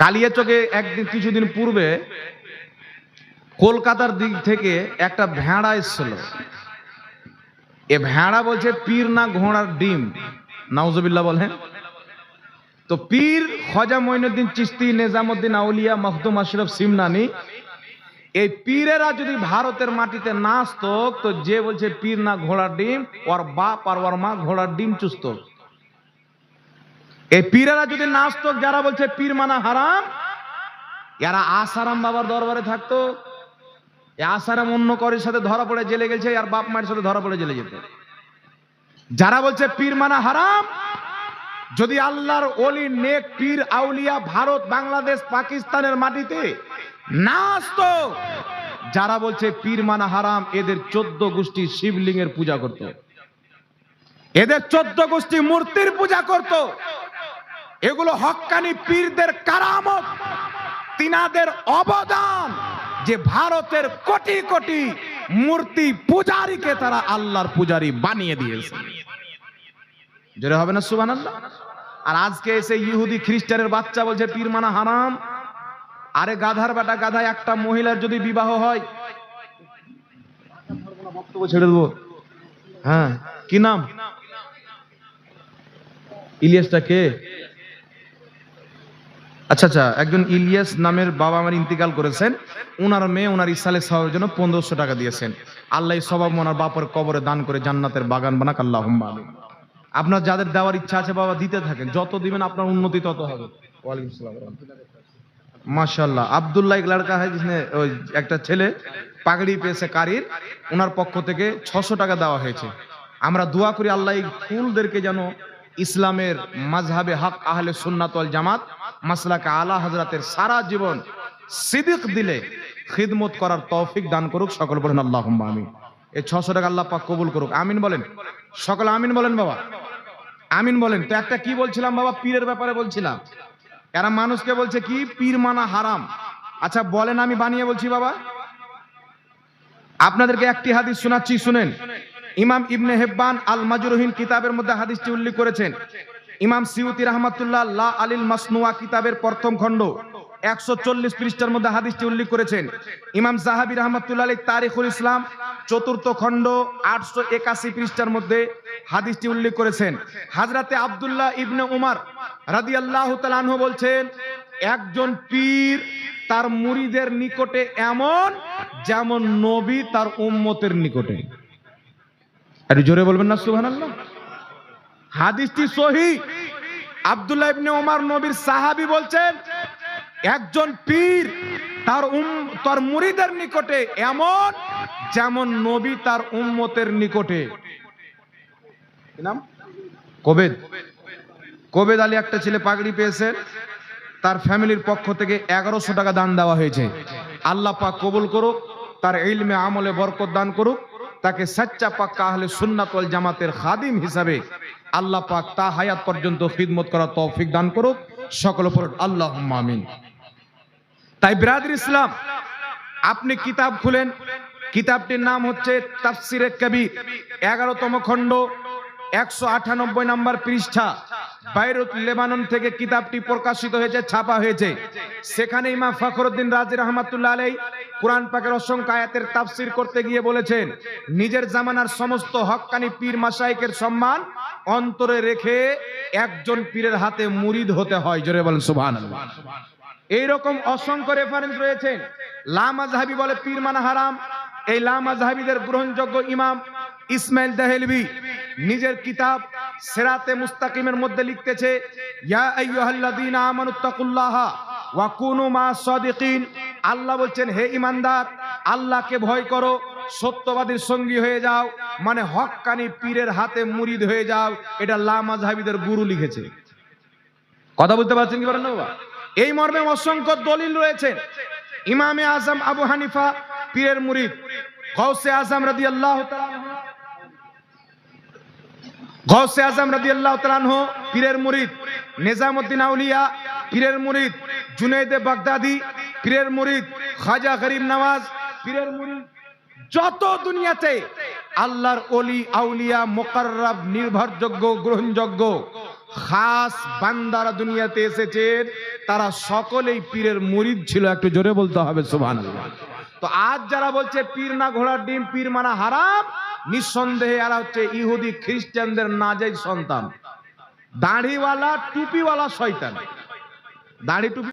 কালিয়াচকে একদিন, কিছুদিন পূর্বে কলকাতার দিক থেকে একটা ভেড়া এসেছিল। এ ভেড়া বলছে পীর না ঘোড়ার ডিম? নাউজবিল্লাহ বলেন। তো পীর খজা মঈনুদ্দিন চিস্তি নিজামুদ্দিন আউলিয়া, মখদুম আশরফ, সিমনানি, এই পীরেরা যদি ভারতের মাটিতে না আসতো, তো যে বলছে পীর না ঘোড়ার ডিম, ওর বাপ আর ওর মা ঘোড়ার ডিম চুস্ত এই পীরেরা যদি না আসতো যারা বলছে পীর মানা হারাম, এরা আসারাম বাবার দরবারে থাকতো। আসারাম অন্য করের সাথে ধরা পড়ে জেলে গেছে, আর বাপ মায়ের সাথে ধরা পড়ে জেলে যেত। যারা বলছে পীর মানা হারাম, যদি আল্লাহর অলি নেক পীর, আউলিয়া, ভারত, বাংলাদেশ, পাকিস্তানের মাটিতে না আসতো যারা বলছে পীর মানা হারাম, এদের চোদ্দ গোষ্ঠী শিবলিঙ্গের পূজা করত। এদের চোদ্দ গোষ্ঠী মূর্তির পূজা করত। এগুলো হক্কানি পীরদের কারামত, তিনাদের অবদান যে ভারতের কোটি কোটি মূর্তি পূজারীকে তারা আল্লাহর পূজারী বানিয়ে দিয়েছে। জোরে হবে না সুবান আর আজকে এসে ইহুদি খ্রিস্টানের বাচ্চা বলছে, পীর মানা হারাম। আরে গাধার বেটা গাধায় একটা মহিলার যদি বিবাহ হয় বক্তব্য ছেড়ে দেবো। হ্যাঁ কি নাম? ইলিয়াসটা কে? আচ্ছা আচ্ছা একজন ইলিয়াস নামের বাবা আমার ইন্তিকাল করেছেন। ওনার মেয়ে ওনার ইসালে সবার জন্য পনেরোশো টাকা দিয়েছেন। আল্লাহ সবাব ওনার বাপের কবরে দান করে জান্নাতের বাগান বানাক আল্লাহ আপনার যাদের দেওয়ার ইচ্ছা আছে বাবা, দিতে থাকেন। যত দিবেন আপনার উন্নতি তত হবে। মাশাল্লাহ আবদুল্লাহ লড়কা হয় ওই একটা ছেলে, পাগড়ি পেয়েছে কারির ওনার পক্ষ থেকে ছশো টাকা দেওয়া হয়েছে। আমরা দোয়া করি আল্লাহ ফুলদেরকে যেন ইসলামের মাঝহাবে হক, আহলে সুন্নাতল জামাত মাসলাকে আলা হজরতের সারা জীবন সিদিক দিলে খিদমত করার তৌফিক দান করুক, সকল বলেন আল্লাহ আমিন। এই ছশো টাকা আল্লাহ পাক কবুল করুক। আমিন বলেন। সকল আমিন বলেন বাবা। আমিন বলেন। তো একটা কি বলছিলাম বাবা? পীরের ব্যাপারে বলছিলাম। এরা মানুষকে বলছে কি? পীর মানা হারাম। আচ্ছা বলেন আমি বানিয়ে বলছি বাবা। আপনাদেরকে একটি হাদিস শোনাচ্ছি, শুনেন। ইমাম ইবনে হেব্বান আল মাজরুহিন কিতাবের মধ্যে হাদিসটি উল্লেখ করেছেন। ইমাম সিউতি রহমাতুল্লাহ লা আলিল মাসনুয়া কিতাবের প্রথম খণ্ড, একশো চল্লিশ পৃষ্ঠার মধ্যে হাদিসটি উল্লেখ করেছেন। ইমাম জাহাবি রহমতুল্লাহ তারিখুল ইসলাম, চতুর্থ খণ্ড, আটশো একাশি পৃষ্ঠার মধ্যে হাদিসটি উল্লেখ করেছেন। হাজরাতে আব্দুল্লাহ ইবনে উমার রাদি আল্লাহ তালানহ বলছেন, একজন পীর তার মুরিদের নিকটে এমন যেমন নবী তার উম্মতের নিকটে। একটু জোরে বলবেন না, সুবহানাল্লাহ? হাদিসটি সহি। আব্দুল্লাহ ইবনে ওমর নবীর সাহাবি বলছেন, একজন পীর তার উম, তার মুরিদের নিকটে এমন যেমন নবী তার উম্মতের নিকটে। নাম? কোবেদ। কোবেদ আলী একটা ছেলে পাগড়ি পেয়েছেন তার ফ্যামিলির পক্ষ থেকে এগারোশো টাকা দান দেওয়া হয়েছে। আল্লাহ পাক কবুল করুক, তার ইলমে আমলে বরকত দান করুক, তাকে সাচ্চা পাক্কা আহলে সুন্নাত ওয়াল জামাতের খাদিম হিসাবে আল্লাহ পাক তা হায়াত পর্যন্ত খিদমত করার তৌফিক দান করুক। সকল উপর আল্লাহ আমিন। তাই বিরাদর ইসলাম, আপনি কিতাব খুলেন। কিতাবটির নাম হচ্ছে তাফসিরে কবির, এগারোতম খণ্ড, একশো আটানব্বই নম্বর পৃষ্ঠা। বাইরুত লেবানন থেকে কিতাবটি প্রকাশিত হয়েছে, ছাপা হয়েছে। সেখানে ইমাম ফখরুদ্দিন রাজি রহমাতুল্লাহ আলাই কোরআন পাকের অসংখ্য আয়াতের তাফসির করতে গিয়ে বলেছেন, নিজের জামানার সমস্ত হক্কানি পীর মাসাইকের সম্মান অন্তরে রেখে একজন পীরের হাতে মুরিদ হতে হয়। জোরে বলেন, সুবহানাল্লাহ। এইরকম অসংখ্য রেফারেন্স রয়েছে। লামা জাহাবি বলে পীর মানা হারাম। এই লামা জাহাবিদের গ্রহণযোগ্য ইমাম ইসমাইল দেহেলভি নিজের কিতাব সেরাতে মুস্তাকিমের মধ্যে লিখতেছে, ইয়া আইয়ুহাল্লাযীনা আমানুত্তাকুল্লাহা ওয়া কুনু মা সাদিকিন আল্লাহ বলছেন, হে ইমানদার, আল্লাহকে ভয় করো। সত্যবাদীর সঙ্গী হয়ে যাও। মানে হক্কানি পীরের হাতে মুরিদ হয়ে যাও। এটা লামা জাহাবিদের গুরু লিখেছে। কথা বলতে পারছেন কি পারেন বাবা? এই মর্মে অসংখ্য দলিল রয়েছে। ইমামে আজম আবু হানিফা পীরের মুরিদ গৌসে আজম রাদি আল্লাহ গৌসে আজম রাদি আল্লাহ পীরের মুরিদ নিজামুদ্দিন আউলিয়া পীরের মুরিদ জুনেদে বাগদাদি পীরের মুরিদ খাজা গরিব নওয়াজ পীরের মুরিদ যত দুনিয়াতে আল্লাহর অলি আউলিয়া, মোকাররব, নির্ভরযোগ্য, গ্রহণযোগ্য, খাস বান্দারা দুনিয়াতে এসেছেন তারা সকলেই পীরের মুরিদ ছিল। একটু জোরে বলতে হবে সুবহান তো আজ যারা বলছে, পীর না ঘোড়ার ডিম, পীর মানা হারাম নিঃসন্দেহে এরা হচ্ছে ইহুদি, খ্রিস্টানদের নাজাই সন্তান। দাড়িওয়ালা, টুপিওয়ালা শয়তান। দাড়ি টুপি